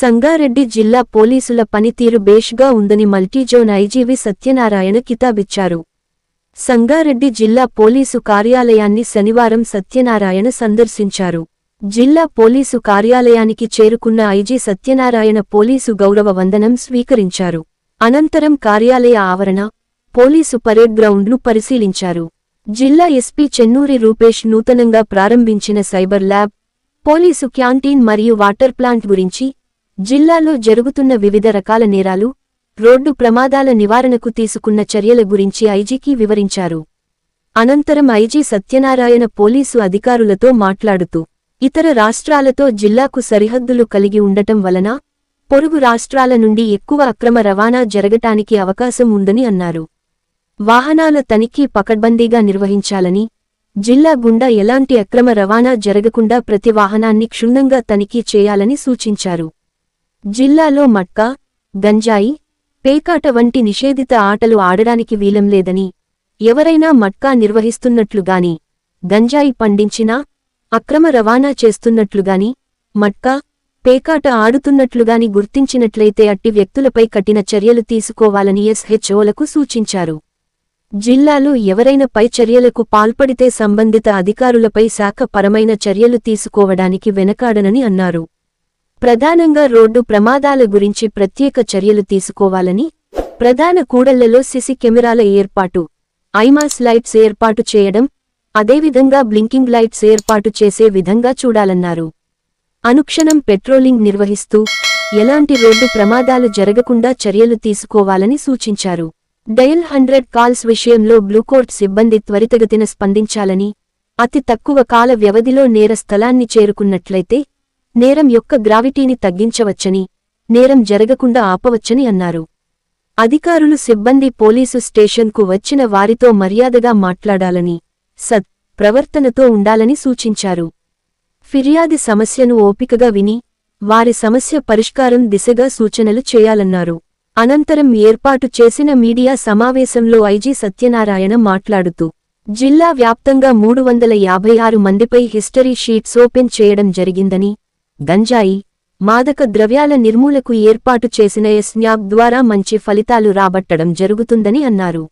సంగారెడ్డి జిల్లా పోలీసుల పనితీరు బేష్గా ఉందని multi zone IG V Satyanarayana కితాబిచ్చారు. Sangareddy జిల్లా పోలీసు కార్యాలయాన్ని శనివారం సత్యనారాయణ సందర్శించారు. జిల్లా పోలీసు కార్యాలయానికి చేరుకున్న ఐజీ సత్యనారాయణ పోలీసు గౌరవ వందనం స్వీకరించారు. అనంతరం కార్యాలయ ఆవరణ పోలీసు పరేడ్ గ్రౌండ్ను పరిశీలించారు. జిల్లా ఎస్పీ చెన్నూరి రూపేష్ నూతనంగా ప్రారంభించిన సైబర్ ల్యాబ్ పోలీసు క్యాంటీన్ మరియు వాటర్ ప్లాంట్ గురించి జిల్లాలో జరుగుతున్న వివిధ రకాల నేరాలు రోడ్డు ప్రమాదాల నివారణకు తీసుకున్న చర్యల గురించి ఐజీకి వివరించారు. అనంతరం ఐజీ సత్యనారాయణ పోలీసు అధికారులతో మాట్లాడుతూ ఇతర రాష్ట్రాలతో జిల్లాకు సరిహద్దులు కలిగి ఉండటం వలన పొరుగు రాష్ట్రాల నుండి ఎక్కువ అక్రమ రవాణా జరగటానికి అవకాశం ఉందని అన్నారు. వాహనాల తనిఖీ పకడ్బందీగా నిర్వహించాలని జిల్లా గుండా ఎలాంటి అక్రమ రవాణా జరగకుండా ప్రతి వాహనాన్ని క్షుణ్ణంగా తనిఖీ చేయాలని సూచించారు. జిల్లాలో మట్కా గంజాయి పేకాట వంటి నిషేధిత ఆటలు ఆడడానికి వీలం లేదని ఎవరైనా మట్కా నిర్వహిస్తున్నట్లుగాని గంజాయి పండించినా అక్రమ రవాణా చేస్తున్నట్లుగాని మట్కా పేకాట ఆడుతున్నట్లుగాని గుర్తించినట్లయితే అట్టి వ్యక్తులపై కఠిన చర్యలు తీసుకోవాలని ఎస్హెచ్ఓలకు సూచించారు. జిల్లాలో ఎవరైనా పై చర్యలకు పాల్పడితే సంబంధిత అధికారులపై శాఖపరమైన చర్యలు తీసుకోవడానికి వెనకాడనని అన్నారు. ప్రధానంగా రోడ్డు ప్రమాదాల గురించి ప్రత్యేక చర్యలు తీసుకోవాలని ప్రధాన కూడళ్ళలో సిసి కెమెరాల ఏర్పాటు ఐమాస్ లైట్స్ ఏర్పాటు చేయడం అదేవిధంగా బ్లింకింగ్ లైట్స్ ఏర్పాటు చేసే విధంగా చూడాలన్నారు. అనుక్షణం పెట్రోలింగ్ నిర్వహిస్తూ ఎలాంటి రోడ్డు ప్రమాదాలు జరగకుండా చర్యలు తీసుకోవాలని సూచించారు. డయల్ హండ్రెడ్ కాల్స్ విషయంలో బ్లూకోర్ట్ సిబ్బంది త్వరితగతిన స్పందించాలని అతి తక్కువ కాల వ్యవధిలో నేర స్థలాన్ని చేరుకున్నట్లయితే నేరం యొక్క గ్రావిటీని తగ్గించవచ్చని నేరం జరగకుండా ఆపవచ్చని అన్నారు. అధికారులు సిబ్బంది పోలీసు స్టేషన్కు వచ్చిన వారితో మర్యాదగా మాట్లాడాలని సత్ ప్రవర్తనతో ఉండాలని సూచించారు. ఫిర్యాది సమస్యను ఓపికగా విని వారి సమస్య పరిష్కారం దిశగా సూచనలు చేయాలన్నారు. అనంతరం ఏర్పాటు చేసిన మీడియా సమావేశంలో ఐజీ సత్యనారాయణ మాట్లాడుతూ జిల్లా వ్యాప్తంగా మూడు వందల యాభై ఆరు మందిపై హిస్టరీ షీట్స్ ఓపెన్ చేయడం జరిగిందని గంజాయి మాదక ద్రవ్యాల నిర్మూలకు ఏర్పాటు చేసిన ఎస్న్యాబ్ ద్వారా మంచి ఫలితాలు రాబట్టడం జరుగుతుందని అన్నారు.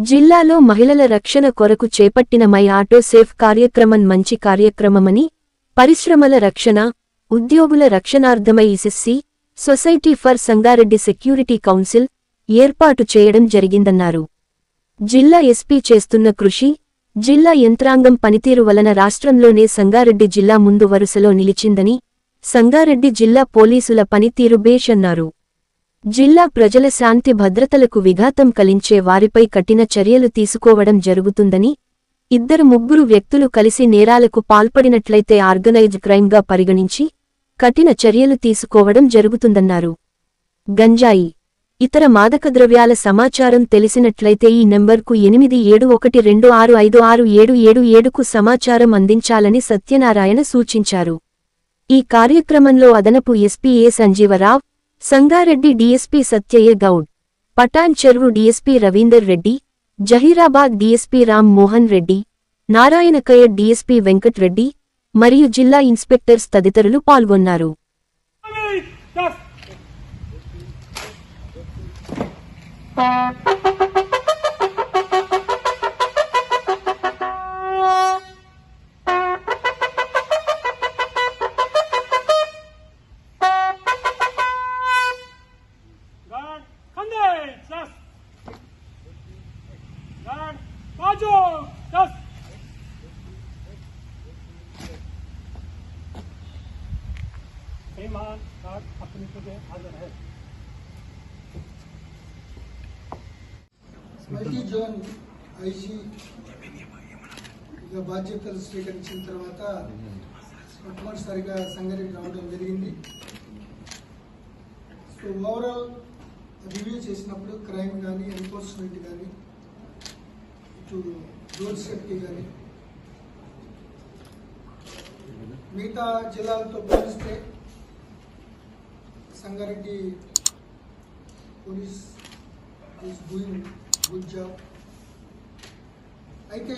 జిల్లాలో మహిళల రక్షణ కొరకు చేపట్టిన మై ఆటో సేఫ్ కార్యక్రమం మంచి కార్యక్రమమని పరిశ్రమల రక్షణ ఉద్యోగుల రక్షణార్థమై ఇసిస్సి society for Sangareddy security council ఏర్పాటు చేయడం జరిగిందన్నారు. జిల్లా ఎస్పీ చేస్తున్న కృషి జిల్లా యంత్రాంగం పనితీరు వలన రాష్ట్రంలోనే సంగారెడ్డి జిల్లా ముందు వరుసలో నిలిచిందని సంగారెడ్డి జిల్లా పోలీసుల పనితీరు బేష్ అన్నారు. జిల్లా ప్రజల శాంతి భద్రతలకు విఘాతం కలించే వారిపై కఠిన చర్యలు తీసుకోవడం జరుగుతుందని ఇద్దరు ముగ్గురు వ్యక్తులు కలిసి నేరాలకు పాల్పడినట్లయితే ఆర్గనైజ్డ్ క్రైమ్గా పరిగణించి కఠిన చర్యలు తీసుకోవడం జరుగుతుందన్నారు. గంజాయి ఇతర మాదక ద్రవ్యాల సమాచారం తెలిసినట్లయితే ఈ నెంబర్కు ఎనిమిది ఏడు ఒకటి రెండు ఆరు ఐదు ఆరు ఏడు ఏడు ఏడుకు సమాచారం అందించాలని సత్యనారాయణ సూచించారు. ఈ కార్యక్రమంలో అదనపు SP A Sanjeevarao Sangareddy DSP Satyaiah Goud Patancheru DSP Ravinder Reddy Zaheerabad DSP Ram Mohan Reddy నారాయణకయ్య DSP Venkat Reddy మరియు జిల్లా ఇన్స్పెక్టర్స్ తదితరులు పాల్గొన్నారు. Guard, Kande, just. Guard, Bajo, just. श्रीमान guard अपनी जगह हाजिर है మల్టీ జోన్ ఐజీ ఇక బాధ్యతలు స్వీకరించిన తర్వాత మొట్టమొదటిసారిగా సంగారెడ్డి రావడం జరిగింది. సో ఓవరాల్ రివ్యూ చేసినప్పుడు క్రైమ్ కానీ ఎన్ఫోర్స్మెంట్ కానీ ఇటు రోడ్ సేఫ్టీ కానీ మిగతా జిల్లాలతో పోలిస్తే సంగారెడ్డి పోలీస్ డూయింగ్ గుడ్ అయితే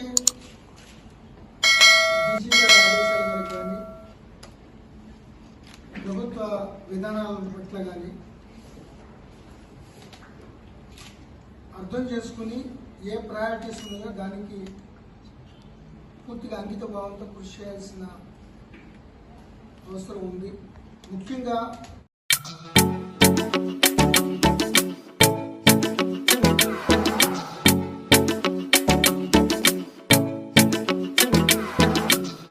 డీజీ గారి ఆదేశాల కానీ ప్రభుత్వ విధానాల పట్ల కానీ అర్థం చేసుకుని ఏ ప్రయారిటీస్ ఉన్నాయో దానికి పూర్తిగా అంకిత భావంతో కృషి చేయాల్సిన అవసరం ఉంది. ముఖ్యంగా